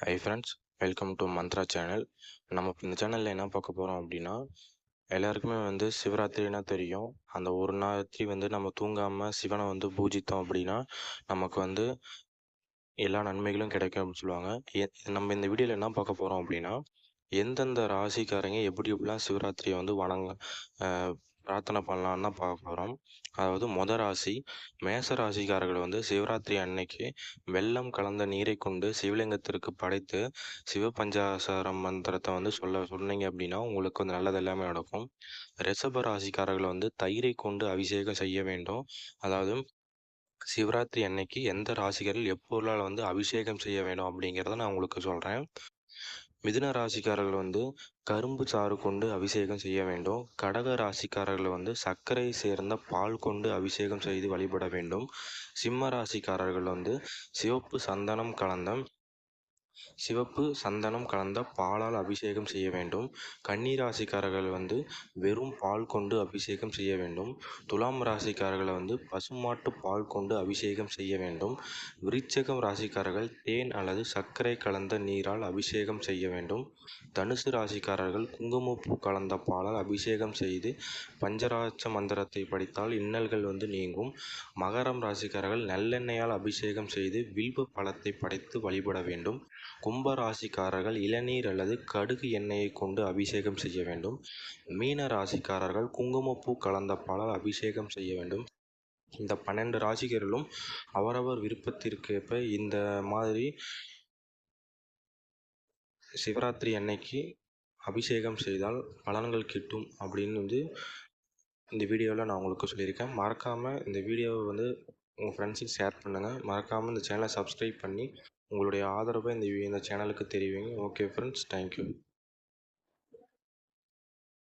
Hi friends welcome to Mantra channel நம்ம இந்த சேனலில் என்ன பார்க்க போகிறோம் அப்படின்னா எல்லாருக்குமே வந்து சிவராத்திரினா தெரியும். அந்த ஒரு ராத்திரி வந்து நம்ம தூங்காமல் சிவனை வந்து பூஜித்தோம் அப்படின்னா நமக்கு வந்து எல்லா நன்மைகளும் கிடைக்கும் அப்படின்னு சொல்லுவாங்க. நம்ம இந்த வீடியோவில் என்ன பார்க்க போகிறோம் அப்படின்னா எந்தெந்த ராசிக்காரங்க எப்படி எப்படிலாம் சிவராத்திரியை வந்து வணங்க பிரார்த்தனை பண்ணலான்னு தான் பார்க்க போகிறோம் அதாவது மொத ராசி மேச ராசிக்காரர்கள் வந்து சிவராத்திரி அன்னைக்கு வெள்ளம் கலந்த நீரை கொண்டு சிவலிங்கத்திற்கு படைத்து சிவபஞ்சாசாரம் மந்திரத்தை வந்து சொல்ல சொன்னீங்க அப்படின்னா உங்களுக்கு வந்து நல்லது எல்லாமே நடக்கும். ரிஷப ராசிக்காரர்கள் வந்து தயிரை கொண்டு அபிஷேகம் செய்ய வேண்டும். அதாவது சிவராத்திரி அன்னைக்கு எந்த ராசிகர்கள் எப்பொருளால் வந்து அபிஷேகம் செய்ய வேண்டும் அப்படிங்கிறத நான் உங்களுக்கு சொல்கிறேன் மிதுன ராசிக்காரர்கள் வந்து கரும்பு சாறு கொண்டு அபிஷேகம் செய்ய வேண்டும். கடக ராசிக்காரர்கள் வந்து சர்க்கரை சேர்ந்த பால் கொண்டு அபிஷேகம் செய்து வழிபட வேண்டும். சிம்ம ராசிக்காரர்கள் வந்து சிவப்பு சந்தனம் கலந்த சிவப்பு சந்தனம் கலந்த பாலால் அபிஷேகம் செய்ய வேண்டும். கன்னி ராசிக்காரர்கள் வந்து வெறும் பால் கொண்டு அபிஷேகம் செய்ய வேண்டும். துலாம் ராசிக்காரர்களை வந்து பசுமாட்டு பால் கொண்டு அபிஷேகம் செய்ய வேண்டும். விருச்சகம் ராசிக்காரர்கள் தேன் அல்லது சர்க்கரை கலந்த நீரால் அபிஷேகம் செய்ய வேண்டும். தனுசு ராசிக்காரர்கள் குங்குமப்பூ கலந்த பாலால் அபிஷேகம் செய்து பஞ்சராட்ச மந்திரத்தை படித்தால் இன்னல்கள் வந்து நீங்கும். மகரம் ராசிக்காரர்கள் நல்லெண்ணெயால் அபிஷேகம் செய்து வில்வ பழத்தை படைத்து வழிபட வேண்டும். கும்ப ராசிக்காரர்கள் இளநீர் அல்லது கடுகு எண்ணெயை கொண்டு அபிஷேகம் செய்ய வேண்டும். மீன ராசிக்காரர்கள் குங்குமப்பூ கலந்த பாலால் அபிஷேகம் செய்ய வேண்டும். இந்த பன்னெண்டு ராசிகர்களும் அவரவர் விருப்பத்திற்கேற்ப இந்த மாதிரி சிவராத்திரி அன்னைக்கு அபிஷேகம் செய்தால் பலன்கள் கிட்டும் அப்படின்னு வந்து இந்த வீடியோவில் நான் உங்களுக்கு சொல்லியிருக்கேன். மறக்காமல் இந்த வீடியோவை வந்து உங்கள் ஃப்ரெண்ட்ஸுக்கு ஷேர் பண்ணுங்கள் மறக்காமல் இந்த சேனலை சப்ஸ்கிரைப் பண்ணி உங்களுடைய ஆதரவை இந்த இந்த சேனலுக்கு தெரிவிங்க. Okay friends thank you